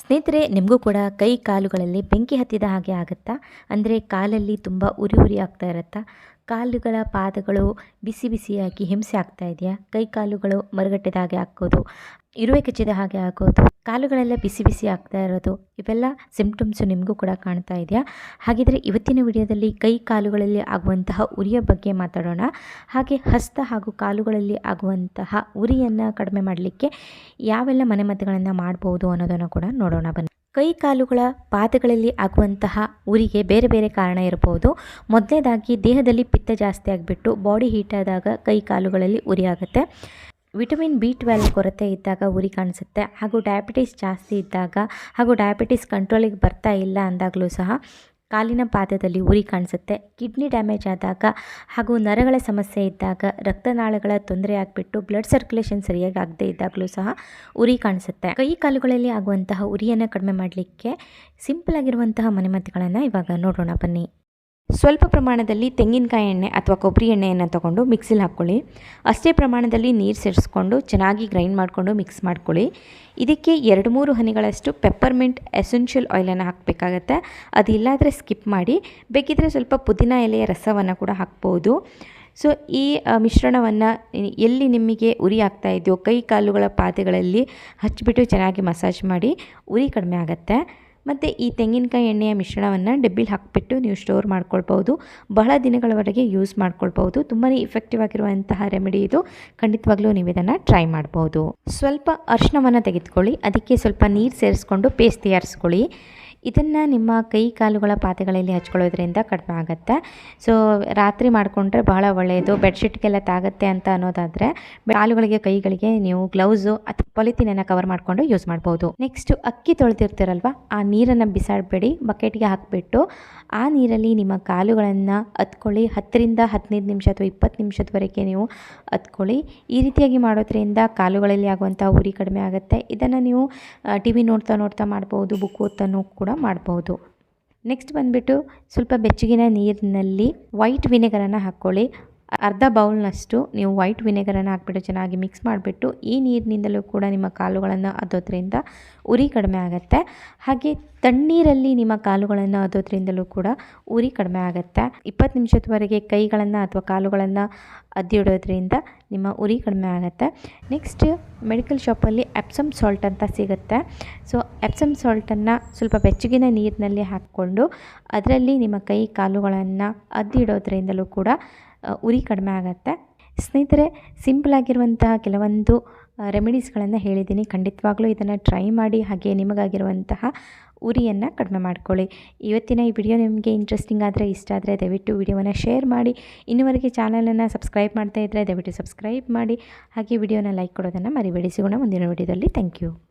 ಸ್ನೇಹಿತರೆ, ನಿಮಗೂ ಕೂಡ ಕೈ ಕಾಲುಗಳಲ್ಲಿ ಬೆಂಕಿ ಹತ್ತಿದ ಹಾಗೆ ಆಗುತ್ತಾ? ಅಂದರೆ ಕಾಲಲ್ಲಿ ತುಂಬ ಉರಿ ಉರಿ ಆಗ್ತಾ ಇರುತ್ತಾ? ಕಾಲುಗಳ ಪಾದಗಳು ಬಿಸಿ ಬಿಸಿಯಾಗಿ ಹಿಂಸೆ ಆಗ್ತಾ ಇದೆಯಾ? ಕೈ ಕಾಲುಗಳು ಮರಗಟ್ಟಿದ ಹಾಗೆ ಆಗೋದು ಇರುವೆ ಕಚ್ಚಿದ ಹಾಗೆ ಆಗೋದು ಕಾಲುಗಳೆಲ್ಲ ಬಿಸಿ ಬಿಸಿ ಆಗ್ತಾ ಇರೋದು, ಇವೆಲ್ಲ ಸಿಂಪ್ಟಮ್ಸು ನಿಮಗೂ ಕೂಡ ಕಾಣ್ತಾ ಇದೆಯಾ? ಹಾಗಿದ್ರೆ ಇವತ್ತಿನ ವಿಡಿಯೋದಲ್ಲಿ ಕೈ ಕಾಲುಗಳಲ್ಲಿ ಆಗುವಂತಹ ಉರಿಯ ಬಗ್ಗೆ ಮಾತಾಡೋಣ. ಹಾಗೆ ಹಸ್ತ ಹಾಗೂ ಕಾಲುಗಳಲ್ಲಿ ಆಗುವಂತಹ ಉರಿಯನ್ನು ಕಡಿಮೆ ಮಾಡಲಿಕ್ಕೆ ಯಾವೆಲ್ಲ ಮನೆಮದ್ದುಗಳನ್ನು ಮಾಡ್ಬೋದು ಅನ್ನೋದನ್ನು ಕೂಡ ನೋಡೋಣ. ಬನ್ನಿ. ಕೈ ಕಾಲುಗಳ ಪಾದಗಳಲ್ಲಿ ಆಗುವಂತಹ ಉರಿಗೆ ಬೇರೆ ಬೇರೆ ಕಾರಣ ಇರಬಹುದು. ಮೊದಲನೇದಾಗಿ ದೇಹದಲ್ಲಿ ಪಿತ್ತ ಜಾಸ್ತಿ ಆಗಿಬಿಟ್ಟು ಬಾಡಿ ಹೀಟ್ ಆದಾಗ ಕೈ ಕಾಲುಗಳಲ್ಲಿ ಉರಿ ಆಗುತ್ತೆ. ವಿಟಮಿನ್ ಬಿ ಟ್ವೆಲ್ವ್ ಕೊರತೆ ಇದ್ದಾಗ ಉರಿ ಕಾಣಿಸುತ್ತೆ. ಹಾಗೂ ಡಯಾಬಿಟೀಸ್ ಜಾಸ್ತಿ ಇದ್ದಾಗ ಹಾಗೂ ಡಯಾಬಿಟೀಸ್ ಕಂಟ್ರೋಲಿಗೆ ಬರ್ತಾ ಇಲ್ಲ ಅಂದಾಗಲೂ ಸಹ ಕಾಲಿನ ಪಾದದಲ್ಲಿ ಉರಿ ಕಾಣಿಸುತ್ತೆ. ಕಿಡ್ನಿ ಡ್ಯಾಮೇಜ್ ಆದಾಗ ಹಾಗೂ ನರಗಳ ಸಮಸ್ಯೆ ಇದ್ದಾಗ ರಕ್ತನಾಳಗಳ ತೊಂದರೆ ಆಗಿಬಿಟ್ಟು ಬ್ಲಡ್ ಸರ್ಕ್ಯುಲೇಷನ್ ಸರಿಯಾಗಿ ಆಗದೇ ಇದ್ದಾಗಲೂ ಸಹ ಉರಿ ಕಾಣಿಸುತ್ತೆ. ಕೈ ಕಾಲುಗಳಲ್ಲಿ ಆಗುವಂತಹ ಉರಿಯನ್ನು ಕಡಿಮೆ ಮಾಡಲಿಕ್ಕೆ ಸಿಂಪಲ್ ಆಗಿರುವಂತಹ ಮನೆಮದ್ದುಗಳನ್ನು ಇವಾಗ ನೋಡೋಣ ಬನ್ನಿ. ಸ್ವಲ್ಪ ಪ್ರಮಾಣದಲ್ಲಿ ತೆಂಗಿನಕಾಯಿ ಎಣ್ಣೆ ಅಥವಾ ಕೊಬ್ಬರಿ ಎಣ್ಣೆಯನ್ನು ತಗೊಂಡು ಮಿಕ್ಸಿಲಿ ಹಾಕ್ಕೊಳ್ಳಿ. ಅಷ್ಟೇ ಪ್ರಮಾಣದಲ್ಲಿ ನೀರು ಸೇರಿಸ್ಕೊಂಡು ಚೆನ್ನಾಗಿ ಗ್ರೈಂಡ್ ಮಾಡಿಕೊಂಡು ಮಿಕ್ಸ್ ಮಾಡ್ಕೊಳ್ಳಿ. ಇದಕ್ಕೆ ಎರಡು ಮೂರು ಹನಿಗಳಷ್ಟು ಪೆಪ್ಪರ್ಮೆಂಟ್ ಎಸೆನ್ಷಿಯಲ್ ಆಯಿಲನ್ನು ಹಾಕಬೇಕಾಗತ್ತೆ. ಅದು ಇಲ್ಲಾದರೆ ಸ್ಕಿಪ್ ಮಾಡಿ ಬೇಕಿದ್ದರೆ ಸ್ವಲ್ಪ ಪುದೀನ ಎಲೆಯ ರಸವನ್ನು ಕೂಡ ಹಾಕ್ಬೋದು. ಸೊ ಈ ಮಿಶ್ರಣವನ್ನು ಎಲ್ಲಿ ನಿಮಗೆ ಉರಿ ಆಗ್ತಾ ಇದೆಯೋ ಕೈ ಕಾಲುಗಳ ಪಾದೆಗಳಲ್ಲಿ ಹಚ್ಚಿಬಿಟ್ಟು ಚೆನ್ನಾಗಿ ಮಸಾಜ್ ಮಾಡಿ, ಉರಿ ಕಡಿಮೆ ಆಗುತ್ತೆ. ಮತ್ತು ಈ ತೆಂಗಿನಕಾಯಿ ಎಣ್ಣೆಯ ಮಿಶ್ರಣವನ್ನು ಡಬ್ಬಿಲಿ ಹಾಕಿಬಿಟ್ಟು ನೀವು ಸ್ಟೋರ್ ಮಾಡ್ಕೊಳ್ಬೋದು ಬಹಳ ದಿನಗಳವರೆಗೆ ಯೂಸ್ ಮಾಡ್ಕೊಳ್ಬೋದು ತುಂಬಾ ಇಫೆಕ್ಟಿವ್ ಆಗಿರುವಂತಹ ರೆಮಿಡಿ ಇದು. ಖಂಡಿತವಾಗ್ಲೂ ನೀವು ಇದನ್ನು ಟ್ರೈ ಮಾಡ್ಬೋದು ಸ್ವಲ್ಪ ಅರಿಶಿನವನ್ನು ತೆಗೆದುಕೊಳ್ಳಿ. ಅದಕ್ಕೆ ಸ್ವಲ್ಪ ನೀರು ಸೇರಿಸ್ಕೊಂಡು ಪೇಸ್ಟ್ ತಯಾರಿಸ್ಕೊಳ್ಳಿ. ಇದನ್ನು ನಿಮ್ಮ ಕೈ ಕಾಲುಗಳ ಪಾತೆಗಳಲ್ಲಿ ಹಚ್ಕೊಳ್ಳೋದ್ರಿಂದ ಕಡಿಮೆ ಆಗುತ್ತೆ. ಸೊ ರಾತ್ರಿ ಮಾಡಿಕೊಂಡ್ರೆ ಬಹಳ ಒಳ್ಳೆಯದು ಬೆಡ್ಶೀಟ್ಗೆಲ್ಲ ತಾಗುತ್ತೆ ಅಂತ ಅನ್ನೋದಾದರೆ ಕಾಲುಗಳಿಗೆ, ಕೈಗಳಿಗೆ ನೀವು ಗ್ಲೌಸು ಅಥವಾ ಪಾಲಿಥಿನನ್ನು ಕವರ್ ಮಾಡಿಕೊಂಡು ಯೂಸ್ ಮಾಡ್ಬೋದು. ನೆಕ್ಸ್ಟ್ ಅಕ್ಕಿ ತೊಳೆದಿರ್ತೀರಲ್ವ? ಆ ನೀರನ್ನು ಬಿಸಾಡಬೇಡಿ. ಬಕೆಟ್ಗೆ ಹಾಕಿಬಿಟ್ಟು ಆ ನೀರಲ್ಲಿ ನಿಮ್ಮ ಕಾಲುಗಳನ್ನು ಹತ್ಕೊಳ್ಳಿ. ಹತ್ತರಿಂದ ಹದಿನೈದು ನಿಮಿಷ ಅಥವಾ ಇಪ್ಪತ್ತು ನಿಮಿಷದವರೆಗೆ ನೀವು ಹತ್ಕೊಳ್ಳಿ. ಈ ರೀತಿಯಾಗಿ ಮಾಡೋದ್ರಿಂದ ಕಾಲುಗಳಲ್ಲಿ ಆಗುವಂಥ ಉರಿ ಕಡಿಮೆ ಆಗುತ್ತೆ. ಇದನ್ನು ನೀವು ಟಿ ವಿ ನೋಡ್ತಾ ನೋಡ್ತಾ ಮಾಡ್ಬೋದು, ಬುಕ್ ಓದ್ತಾನೂ ಕೂಡ ಮಾಡ್ಬೋದು. ನೆಕ್ಸ್ಟ್ ಬಂದುಬಿಟ್ಟು ಸ್ವಲ್ಪ ಬೆಚ್ಚಗಿನ ನೀರಿನಲ್ಲಿ ವೈಟ್ ವಿನೆಗರನ್ನು ಹಾಕ್ಕೊಳ್ಳಿ. ಅರ್ಧ ಬೌಲ್ನಷ್ಟು ನೀವು ವೈಟ್ ವಿನೆಗರನ್ನು ಹಾಕ್ಬಿಟ್ಟು ಚೆನ್ನಾಗಿ ಮಿಕ್ಸ್ ಮಾಡಿಬಿಟ್ಟು ಈ ನೀರಿನಿಂದಲೂ ಕೂಡ ನಿಮ್ಮ ಕಾಲುಗಳನ್ನು ಅದೋದ್ರಿಂದ ಉರಿ ಕಡಿಮೆ ಆಗುತ್ತೆ. ಹಾಗೆ ತಣ್ಣೀರಲ್ಲಿ ನಿಮ್ಮ ಕಾಲುಗಳನ್ನು ಅದೋದ್ರಿಂದಲೂ ಕೂಡ ಉರಿ ಕಡಿಮೆ ಆಗುತ್ತೆ. ಇಪ್ಪತ್ತು ನಿಮಿಷದವರೆಗೆ ಕೈಗಳನ್ನು ಅಥವಾ ಕಾಲುಗಳನ್ನು ಅದ್ದಿಡೋದ್ರಿಂದ ನಿಮ್ಮ ಉರಿ ಕಡಿಮೆ ಆಗುತ್ತೆ. ನೆಕ್ಸ್ಟ್ ಮೆಡಿಕಲ್ ಶಾಪಲ್ಲಿ ಎಪ್ಸಮ್ ಸಾಲ್ಟ್ ಅಂತ ಸಿಗುತ್ತೆ. ಸೊ, ಎಪ್ಸಮ್ ಸಾಲ್ಟನ್ನು ಸ್ವಲ್ಪ ಬೆಚ್ಚಗಿನ ನೀರಿನಲ್ಲಿ ಹಾಕ್ಕೊಂಡು ಅದರಲ್ಲಿ ನಿಮ್ಮ ಕೈ ಕಾಲುಗಳನ್ನು ಅದ್ದಿಡೋದ್ರಿಂದಲೂ ಕೂಡ ಉರಿ ಕಡಿಮೆ ಆಗುತ್ತೆ. ಸ್ನೇಹಿತರೆ ಸಿಂಪಲಾಗಿರುವಂತಹ ಕೆಲವೊಂದು ರೆಮಿಡೀಸ್ಗಳನ್ನು ಹೇಳಿದ್ದೀನಿ. ಖಂಡಿತವಾಗ್ಲೂ ಇದನ್ನು ಟ್ರೈ ಮಾಡಿ, ಹಾಗೆ ನಿಮಗಾಗಿರುವಂತಹ ಉರಿಯನ್ನು ಕಡಿಮೆ ಮಾಡ್ಕೊಳ್ಳಿ. ಇವತ್ತಿನ ಈ ವಿಡಿಯೋ ನಿಮಗೆ ಇಂಟ್ರೆಸ್ಟಿಂಗ್ ಆದರೆ, ಇಷ್ಟ ಆದರೆ ದಯವಿಟ್ಟು ವಿಡಿಯೋವನ್ನು ಶೇರ್ ಮಾಡಿ. ಇನ್ನುವರೆಗೆ ಚಾನಲನ್ನು ಸಬ್ಸ್ಕ್ರೈಬ್ ಮಾಡ್ತಾ ಇದ್ದರೆ ದಯವಿಟ್ಟು ಸಬ್ಸ್ಕ್ರೈಬ್ ಮಾಡಿ. ಹಾಗೆ ವಿಡಿಯೋನ ಲೈಕ್ ಕೊಡೋದನ್ನು ಮರಿಬೇಡಿ ಸಿಗೋಣ ಮುಂದಿನ ವಿಡಿಯೋದಲ್ಲಿ ಥ್ಯಾಂಕ್ ಯು